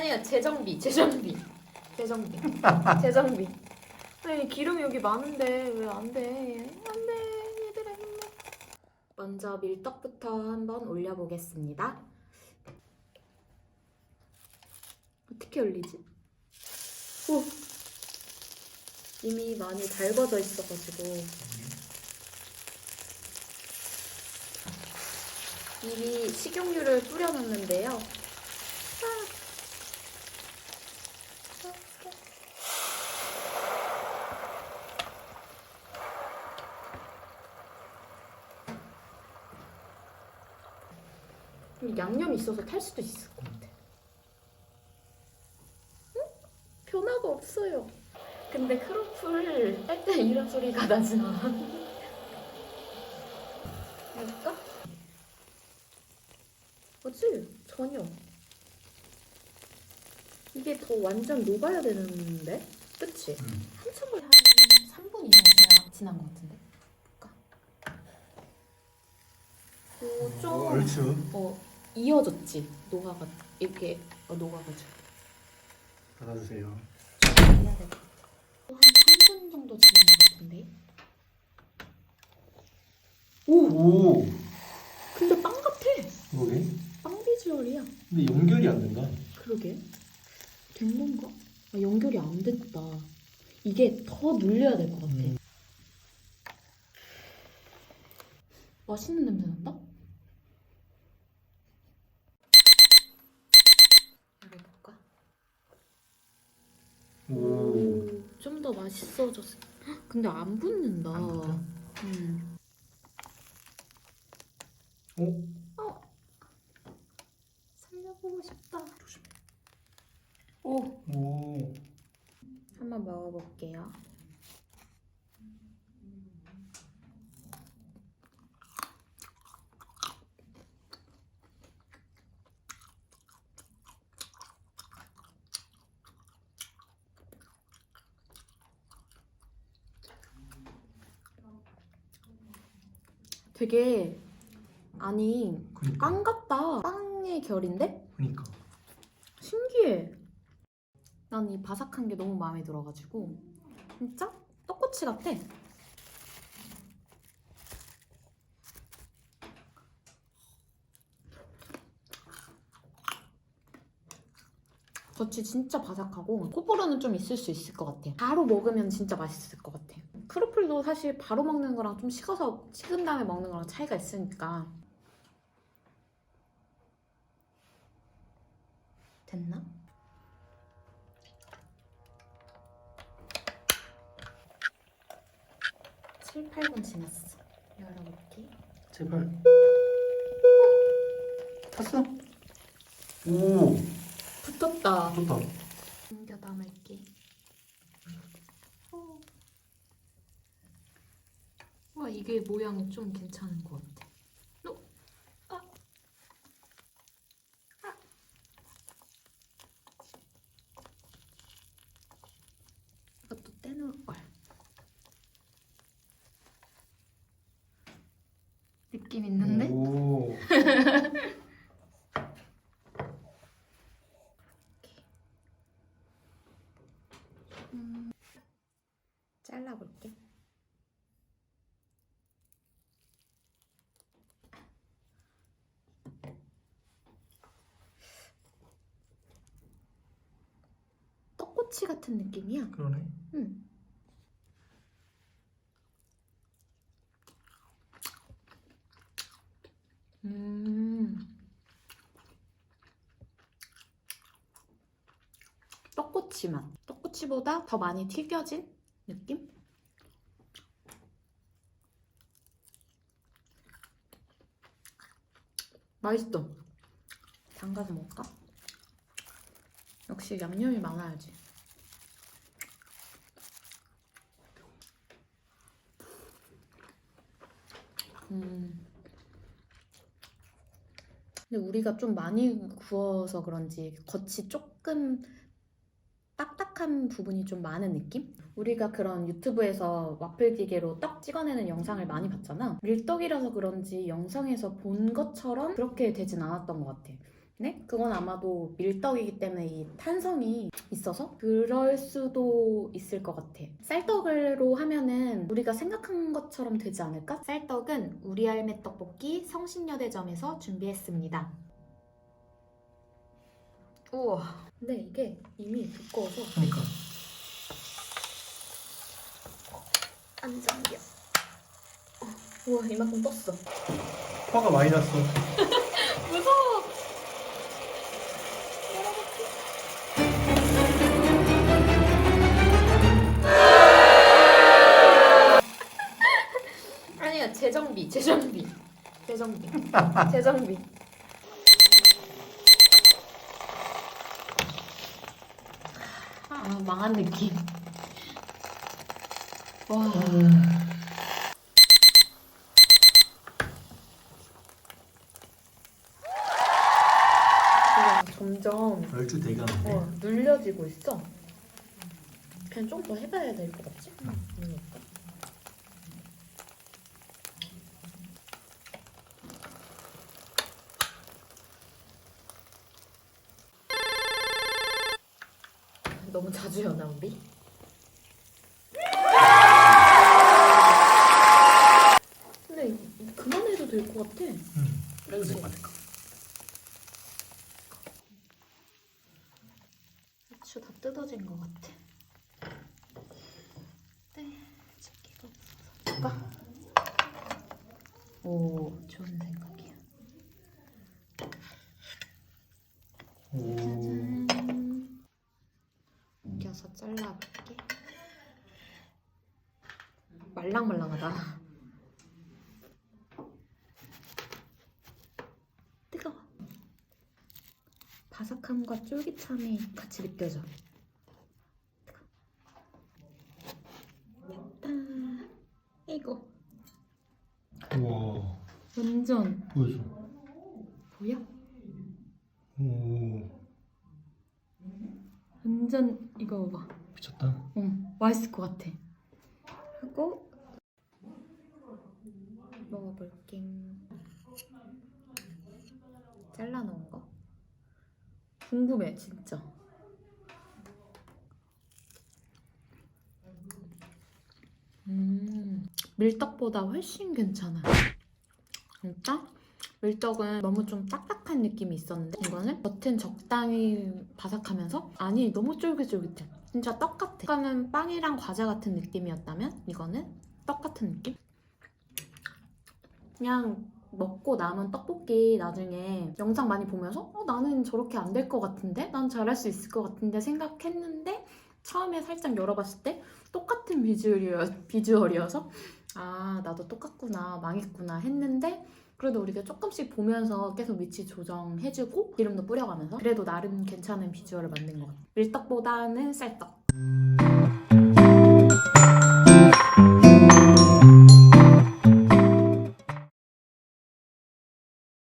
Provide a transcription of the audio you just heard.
아니야 재정비 재정비. 재정비. 재정비. 아니 기름 여기 많은데 왜 안 돼? 안 돼 얘들아. 힘내 먼저 밀떡부터 한번 올려보겠습니다. 어떻게 올리지? 오! 이미 많이 달궈져 있어가지고. 미리 식용유를 뿌려놨는데요 양념이 있어서 탈 수도 있을 것 같아. 응? 변화가 없어요. 근데 크로플 할 때 이런 소리가 나진 않아. 할까? 뭐지? 전혀. 이게 더 완전 녹아야 되는데? 그치? 음. 한참 걸한 3분 이상 지나, 지난 것 같은데? 볼까? 오, 좀. 얼추. 어 이어졌지 녹아가 이렇게 어, 녹아가지고 받아주세요. 해야 돼. 한 3분 정도 지난 것 같은데. 오 오. 근데 빵 같아. 뭐게? 빵 비주얼이야. 근데 연결이 안 된다. 그러게. 된 건가? 아, 연결이 안 됐다. 이게 더 눌려야 될 것 같아. 음. 맛있는 냄새 난다? 열어볼까? 오. 좀 더 맛있어졌어. 헉, 근데 안 붙는다. 안 붙어? 음. 어? 살려보고 싶다. 조심해. 오, 오. 한번 먹어볼게요. 되게 아니 그니까. 빵 같다. 빵의 결인데? 그니까. 신기해. 난 이 바삭한 게 너무 마음에 들어가지고 진짜 떡꼬치 같아. 겉이 진짜 바삭하고 호불호는 좀 있을 수 있을 것 같아. 바로 먹으면 진짜 맛있을 것 같아. 크로플도 사실 바로 먹는 거랑 좀 식어서 식은 다음에 먹는 거랑 차이가 있으니까. 됐나? 칠, 팔 분 지났어. 열어볼게. 제발. 탔어? 오. 붙었다. 좋다. 옮겨 담을게. 어. 와 이게 모양이 좀 괜찮은 것 같아. 어? 아. 아. 이것도 떼놓을 걸. 느낌 있는데? 오. 음. 잘라볼게. 떡꼬치 같은 느낌이야. 그러네. 응. 음. 떡꼬치 맛. 떡꼬치보다 더 많이 튀겨진 느낌? 맛있어. 담가서 먹을까? 역시 양념이 많아야지. 음. 근데 우리가 좀 많이 구워서 그런지 겉이 조금 딱딱한 부분이 좀 많은 느낌? 우리가 그런 유튜브에서 와플 기계로 떡 찍어내는 영상을 많이 봤잖아. 밀떡이라서 그런지 영상에서 본 것처럼 그렇게 되진 않았던 것 같아. 네? 그건 아마도 밀떡이기 때문에 이 탄성이 있어서 그럴 수도 있을 것 같아. 쌀떡으로 하면은 우리가 생각한 것처럼 되지 않을까? 쌀떡은 우리 할매 떡볶이 성신여대점에서 준비했습니다. 우와. 근데 이게 이미 두꺼워서 그러니까. 안 잠겨. 우와 이만큼 떴어. 화가 많이 났어. 재정비 재정비 아 망한 느낌 와 지금 점점 얼추 돼가는데. 어, 눌려지고 있어. 그냥 좀 더 해봐야 될 것 같지? 응. 그러니까. 너무 자주 여나 우리? 근데 이- 그만해도 될 것 같아. 응. 그래도 될 것 같아. 후추 다 뜯어진 것 같아. 네, 집게가 없어서. 봐. 오, 좋은 생각이야. 오. 짜잔. 옮겨서 잘라볼게. 말랑말랑하다. 뜨거워. 바삭함과 쫄깃함이 같이 느껴져. 뜨거워. 됐다. 이거 우와. 완전 보여줘. 보여? 오. 완전 이거 봐. 미쳤다. 응, 맛있을 것 같아. 하고 먹어볼게. 잘라놓은 거. 궁금해, 진짜. 음, 밀떡보다 훨씬 괜찮아. 진짜? 밀떡은 너무 좀 딱딱한 느낌이 있었는데 이거는 겉은 적당히 바삭하면서 안이 너무 쫄깃쫄깃해. 진짜 떡 같아. 아까는 빵이랑 과자 같은 느낌이었다면 이거는 떡 같은 느낌? 그냥 먹고 남은 떡볶이 나중에 영상 많이 보면서 어, 나는 저렇게 안 될 것 같은데? 난 잘할 수 있을 것 같은데 생각했는데 처음에 살짝 열어봤을 때 똑같은 비주얼이어, 비주얼이어서 아 나도 똑같구나 망했구나 했는데 그래도 우리가 조금씩 보면서 계속 위치 조정해주고 기름도 뿌려가면서 그래도 나름 괜찮은 비주얼을 만든 것 같아 밀떡보다는 쌀떡